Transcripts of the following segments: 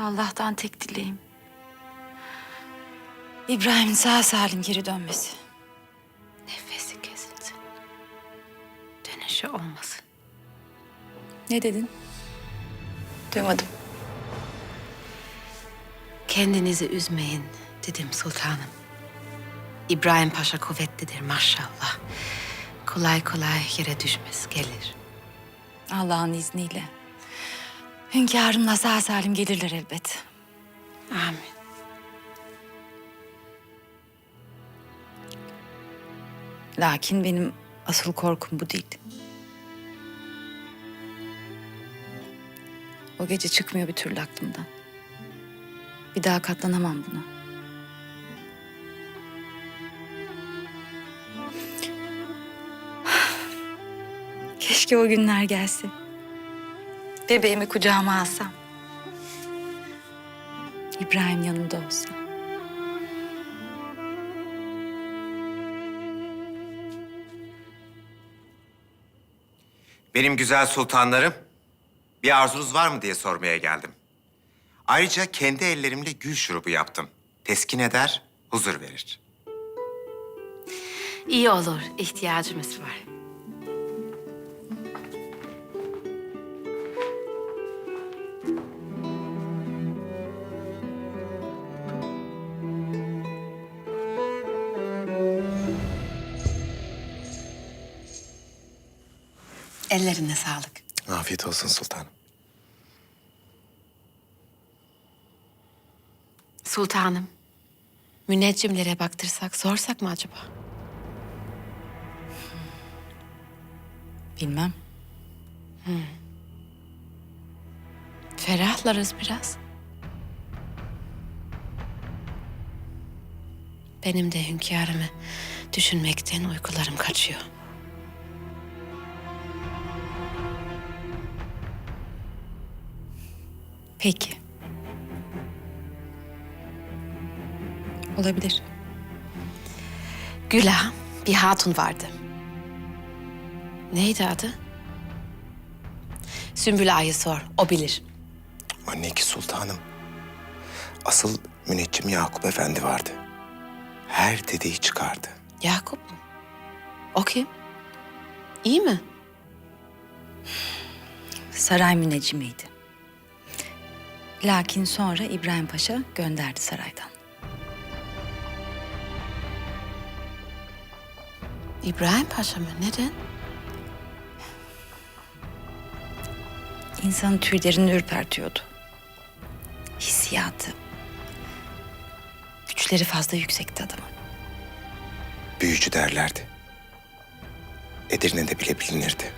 Allah'tan tek dileğim. İbrahim'in sağ salim geri dönmesi. Nefesi kesilsin. Dönüşü olmasın. Ne dedin? Duymadım. Kendinizi üzmeyin dedim sultanım. İbrahim Paşa kuvvetlidir maşallah. Kolay kolay yere düşmez gelir. Allah'ın izniyle. Hünkârımla sağ salim gelirler elbet. Amin. Lakin benim asıl korkum bu değil. O gece çıkmıyor bir türlü aklımdan. Bir daha katlanamam buna. Keşke o günler gelse. Bebeğimi kucağıma alsam. İbrahim yanımda olsa. Benim güzel sultanlarım, bir arzunuz var mı diye sormaya geldim. Ayrıca kendi ellerimle gül şurubu yaptım. Teskin eder, huzur verir. İyi olur ihtiyacımız var. Ellerine sağlık. Afiyet olsun sultanım. Sultanım, müneccimlere baktırsak, sorsak mı acaba? Bilmem. Ferahlarız biraz. Benim de hünkârımı düşünmekten uykularım kaçıyor. Peki. Olabilir. Güla bir hatun vardı. Neydi adı? Sümbül Ağa'yı sor, o bilir. Anne ki sultanım. Asıl müneccim Yakup Efendi vardı. Her dediği çıkardı. Yakup mu? O kim? İyi mi? Saray müneccimiydi. Lakin sonra İbrahim Paşa gönderdi saraydan. İbrahim Paşa mı? Neden? İnsanın tüylerini ürpertiyordu. Hissiyatı. Güçleri fazla yüksekti adamın. Büyücü derlerdi. Edirne'de bile bilinirdi.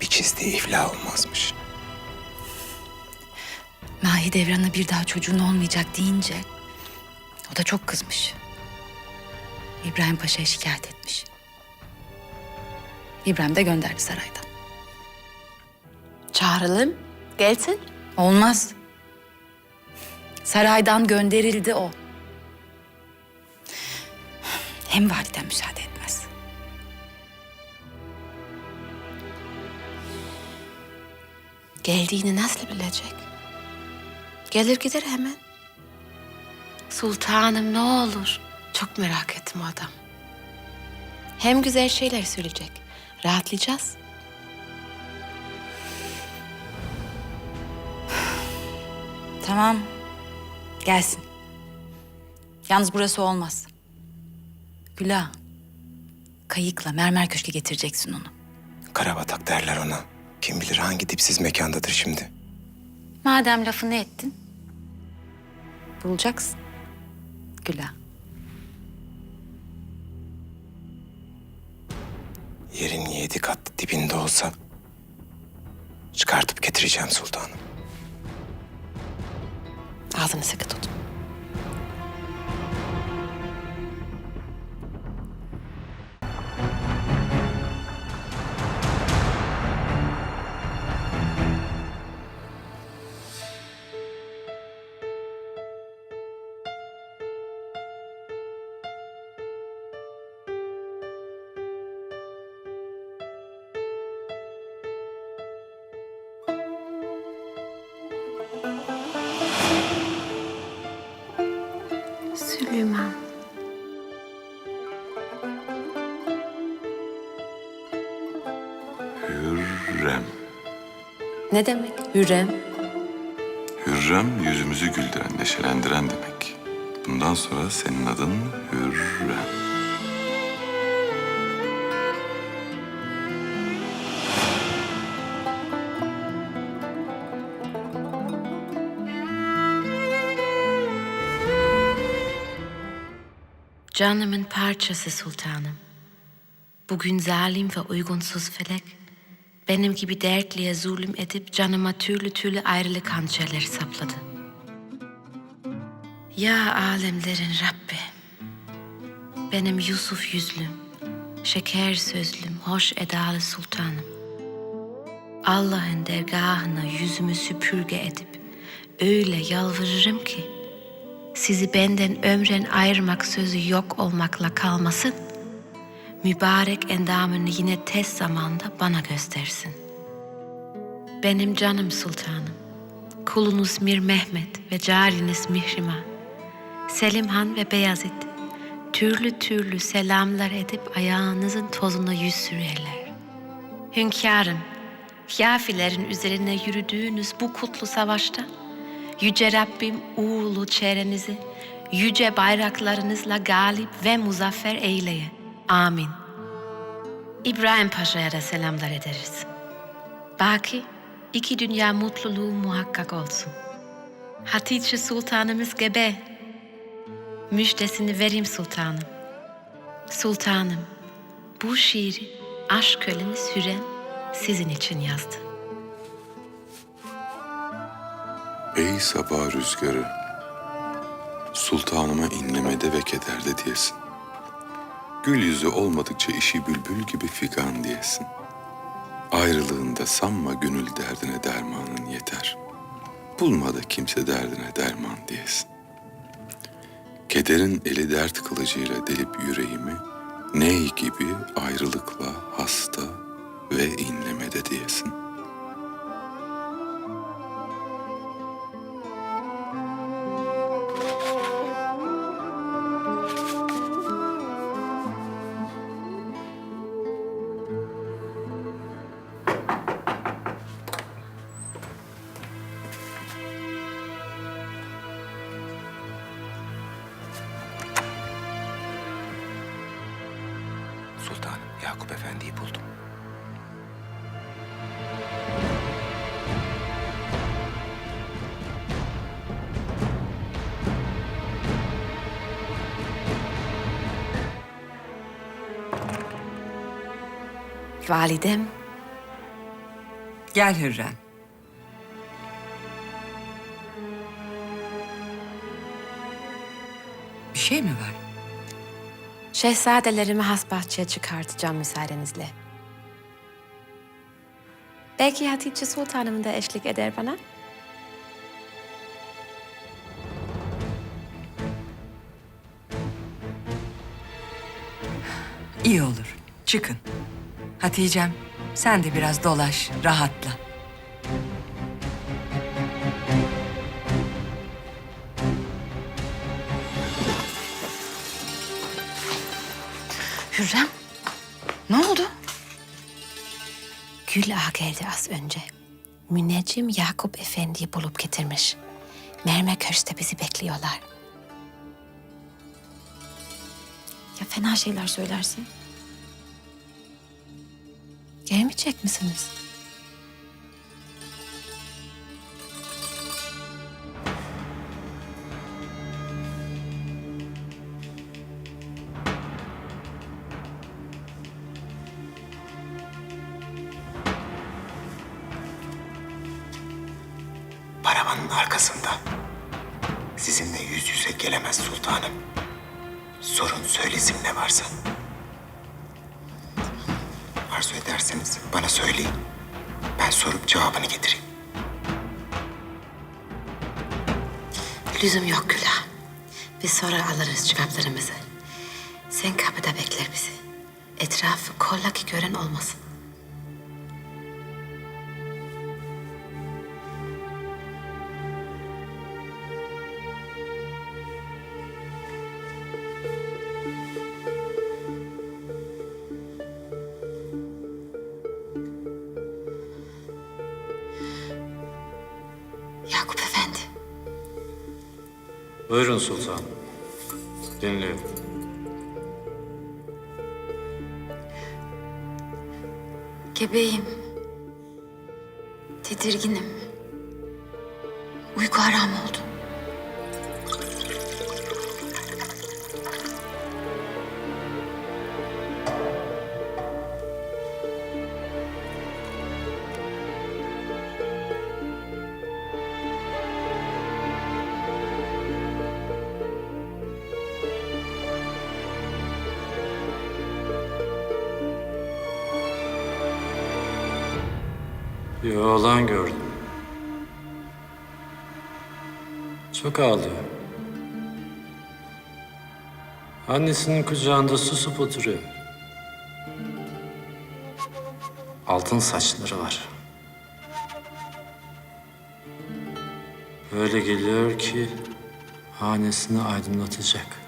Bir çizdiği iflah olmazmış. Mahidevran'a bir daha çocuğun olmayacak deyince o da çok kızmış. İbrahim Paşa'ya şikayet etmiş. İbrahim de gönderdi saraydan. Çağıralım, gelsin. Olmaz. Saraydan gönderildi o. Hem validen müsaade etmez. Geldiğini nasıl bilecek? Gelir gider hemen. Sultanım ne olur. Çok merak ettim o adam. Hem güzel şeyler söyleyecek. Rahatlayacağız. Tamam. Gelsin. Yalnız burası olmaz. Güla. Kayıkla mermer köşke getireceksin onu. Karabatak derler ona. Kim bilir hangi dipsiz mekandadır şimdi. Madem lafını ettin. Bulacaksın. Güla. Yerin yedi kat dibinde olsa çıkartıp getireceğim sultanım. Ağzını sıkı tut. Hürrem. Ne demek Hürrem? Hürrem yüzümüzü güldüren, neşelendiren demek. Bundan sonra senin adın Hürrem. Canımın parçası sultanım. Bugün zalim ve uygunsuz felek, benim gibi dertliye zulüm edip canıma türlü türlü ayrılık hançerleri sapladı. Ya alemlerin Rabbi, benim Yusuf yüzlüm, şeker sözlüm, hoş edalı sultanım. Allah'ın dergahına yüzümü süpürge edip öyle yalvarırım ki sizi benden ömren ayırmak sözü yok olmakla kalmasın. Mübarek endamını yine tez zamanda bana göstersin. Benim canım sultanım, kulunuz Mir Mehmet ve cariniz Mihrimah, Selim Han ve Beyazıt, türlü türlü selamlar edip ayağınızın tozuna yüz sürerler. Hünkârım, Yafilerin üzerine yürüdüğünüz bu kutlu savaşta Yüce Rabbim uğurlu çerenizi yüce bayraklarınızla galip ve muzaffer eyleye. Amin. İbrahim Paşa'ya da selamlar ederiz. Baki iki dünya mutluluğu muhakkak olsun. Hatice Sultanımız gebe. Müjdesini vereyim sultanım. Sultanım, bu şiiri aşk köleniz Hürrem sizin için yazdı. Ey sabah rüzgarı, sultanıma inlemede ve kederde diyesin. Gül yüzü olmadıkça işi bülbül gibi figan diyesin. Ayrılığında sanma gönül derdine dermanın yeter. Bulma da kimse derdine derman diyesin. Kederin eli dert kılıcıyla delip yüreğimi, ney gibi ayrılıkla hasta ve inlemede diyesin. Sultanım Yakup Efendi'yi buldum. Validem, Gel Hürrem. Bir şey mi var? Şehzadelerimi has bahçeye çıkartacağım müsaadenizle. Belki Hatice Sultanım da eşlik eder bana. İyi olur. Çıkın. Hatice'm sen de biraz dolaş, rahatla. Hürrem, ne oldu? Gül Ağa geldi az önce. Müneccim Yakup Efendi'yi bulup getirmiş. Mermer Köşk'te bizi bekliyorlar. Ya fena şeyler söylersin? Gelmeyecek misiniz? Biz sonra alırız cevaplarımızı. Sen kapıda bekler bizi. Etrafı kollaki gören olmasın. Yakup Efendi. Buyurun sultanım. Dinliyorum. Gebeyim. Tedirginim. Uyku haram oldu. Çok ağlıyor. Annesinin kucağında susup oturuyor. Altın saçları var. Öyle geliyor ki hanesini aydınlatacak.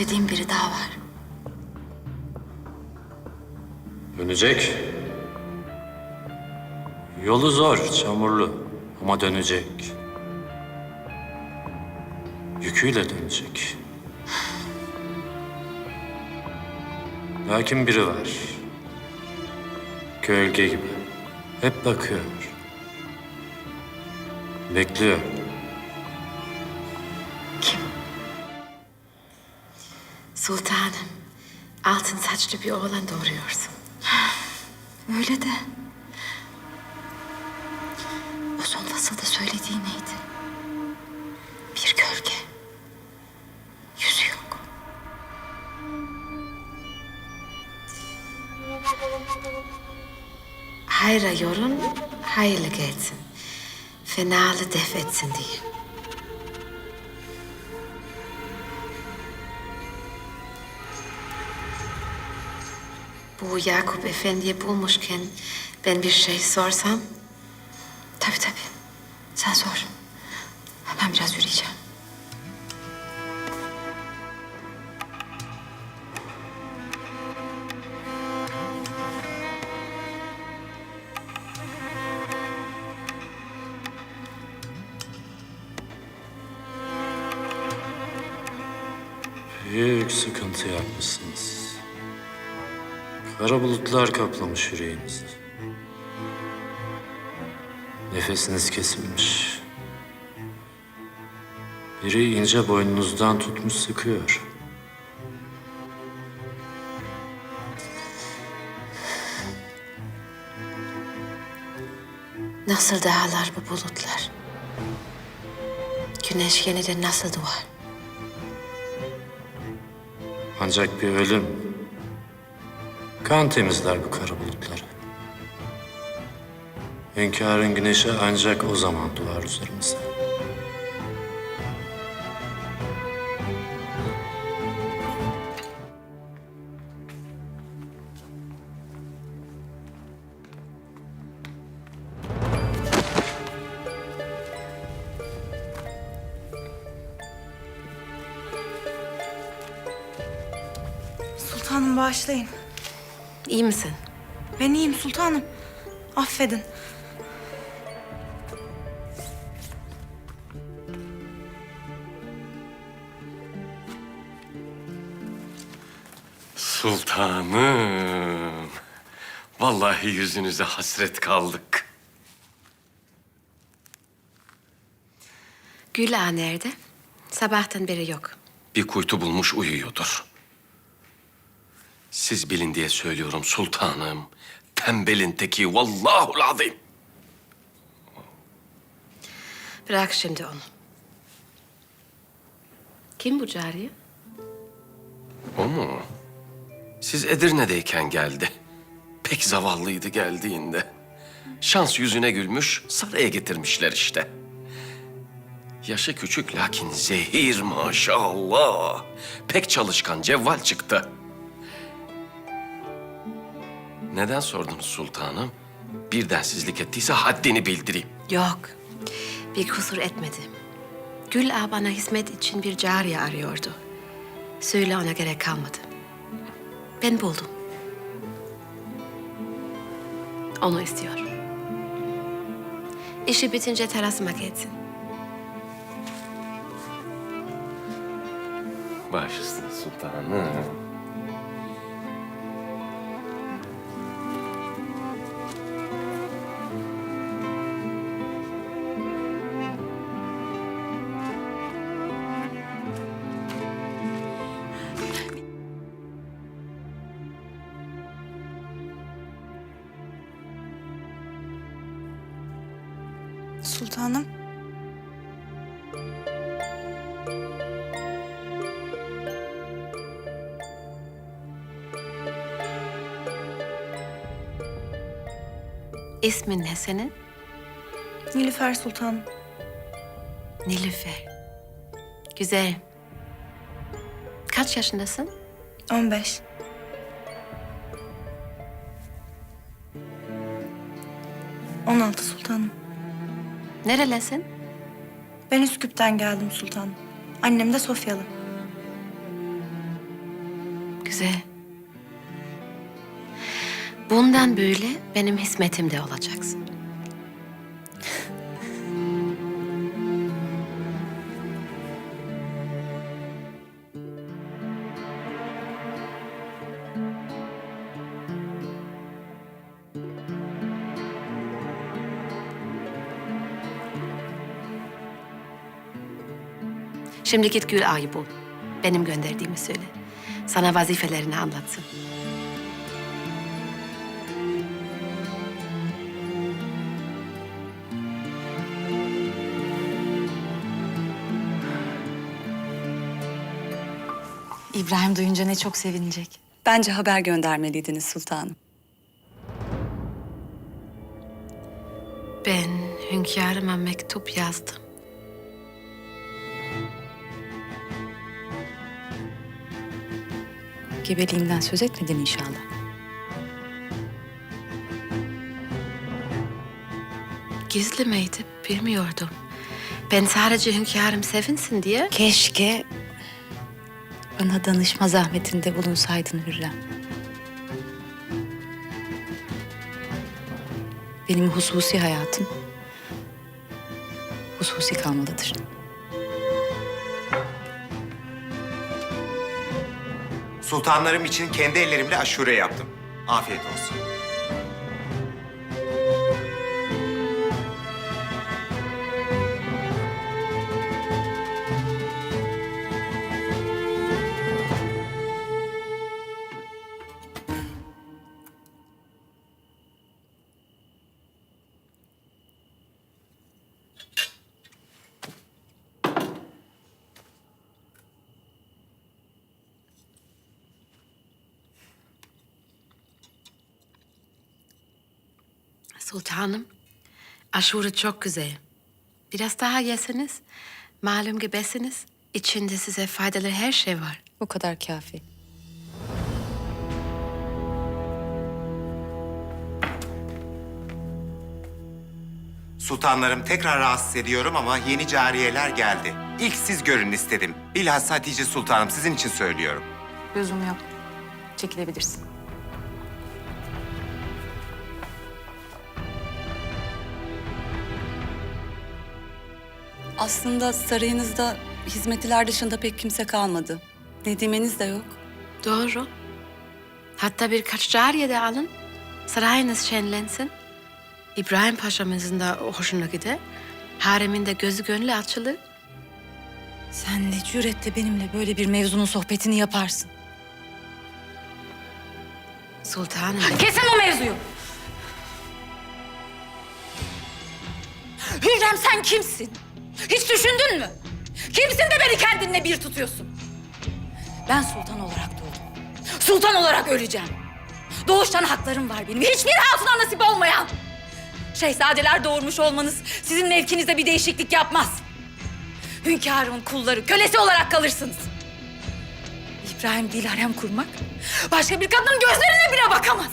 Yolunu gözlediğim biri daha var. Dönecek. Yolu zor, çamurlu ama dönecek. Yüküyle dönecek. Lakin biri var. Gölge gibi. Hep bakıyor. Bekliyor. Sultanım, altın saçlı bir oğlan doğuruyorsun. Öyle de. O son fasılda söylediği neydi? Bir gölge. Yüzü yok. Hayra yorun, hayırlı gelsin. Fenalı def etsin diye. Bu Yakup Efendi'yi bulmuşken ben bir şey sorsam Tabii tabii. Sen sor. Ben biraz yürüyeceğim. Büyük sıkıntı yapmışsınız. Kara bulutlar kaplamış yüreğinizi. Nefesiniz kesilmiş. Biri ince boynunuzdan tutmuş sıkıyor. nasıl dağlar bu bulutlar? Güneş yine de nasıl doğar? Ancak bir ölüm kan temizler bu kara bulutları. Hünkârın güneşi ancak o zaman doğar üzerimize. Sultanım bağışlayın. İyi misin? Ben iyiyim sultanım. Affedin. Sultanım. Vallahi yüzünüze hasret kaldık. Gül ağa nerede? Sabahtan beri yok. Bir kuytu bulmuş uyuyordur. Siz bilin diye söylüyorum sultanım. Tembelin teki vallahul azim. Bırak şimdi onu. Kim bu cariye? O mu? Siz Edirne'deyken geldi. Pek zavallıydı geldiğinde. Şans yüzüne gülmüş, saraya getirmişler işte. Yaşı küçük lakin zehir maşallah. Pek çalışkan, cevval çıktı. Neden sordunuz sultanım? Bir densizlik ettiyse haddini bildireyim. Yok. Bir kusur etmedi. Gül ağa bana hizmet için bir cariye arıyordu. Söyle ona gerek kalmadı. Ben buldum. Onu istiyor. İşi bitince terasıma geçsin. Baş üstüne sultanım. Sultanım. İsmin ne senin? Nilüfer Sultanım. Nilüfer. Güzel. Kaç yaşındasın? 15. On altı sultanım. Nerelisin? Ben Üsküp'ten geldim sultanım. Annem de Sofyalı. Güzel. Bundan böyle benim hizmetimde olacaksın. Şimdi git Gül Ağa'yı bul. Benim gönderdiğimi söyle. Sana vazifelerini anlatsın. İbrahim duyunca ne çok sevinecek. Bence haber göndermeliydiniz sultanım. Ben hünkârıma mektup yazdım. Gebeliğimden söz etmedin inşallah. Gizli miydi bilmiyordum. Ben sadece hünkârım sevinsin diye... Keşke bana danışma zahmetinde bulunsaydın Hürrem. Benim hususi hayatım hususi kalmalıdır. Sultanlarım için kendi ellerimle aşure yaptım. Afiyet olsun. Sultanım, aşure çok güzel. Biraz daha yeseniz, malum gebesiniz. İçinde size faydalı her şey var. O kadar kafi. Sultanlarım tekrar rahatsız ediyorum ama yeni cariyeler geldi. İlk siz görün istedim. Bilhassa Hatice Sultanım sizin için söylüyorum. Lüzum yok. Çekilebilirsin. Aslında sarayınızda hizmetliler dışında pek kimse kalmadı. Nedimeniz de yok. Doğru. Hatta birkaç cariye de alın. Sarayınız şenlensin. İbrahim Paşa'mızın da hoşuna gider. Hareminde gözü gönlü açılır. Sen ne cüretle benimle böyle bir mevzunun sohbetini yaparsın? Sultanım. Kesin o mevzuyu. Hürrem sen kimsin? Hiç düşündün mü? Kimsin de beni kendinle bir tutuyorsun? Ben sultan olarak doğdum. Sultan olarak öleceğim. Doğuştan haklarım var benim. Hiçbir hatuna nasip olmayan. Şehzadeler doğurmuş olmanız sizin mevkinizde bir değişiklik yapmaz. Hünkârımın kulları, kölesi olarak kalırsınız. İbrahim değil harem kurmak, başka bir kadının gözlerine bile bakamaz.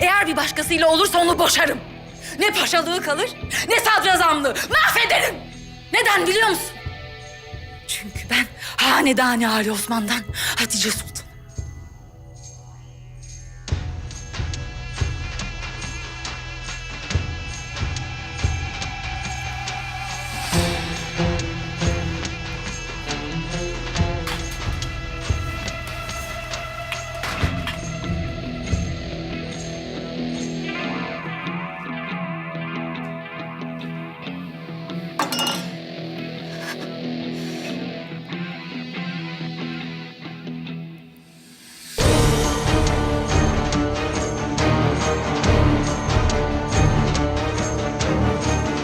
Eğer bir başkasıyla olursa onu boşarım. Ne paşalığı kalır, ne sadrazamlığı. Mahvederim. Neden biliyor musun? Çünkü ben Hanedani Ali Osman'dan Hatice Sultan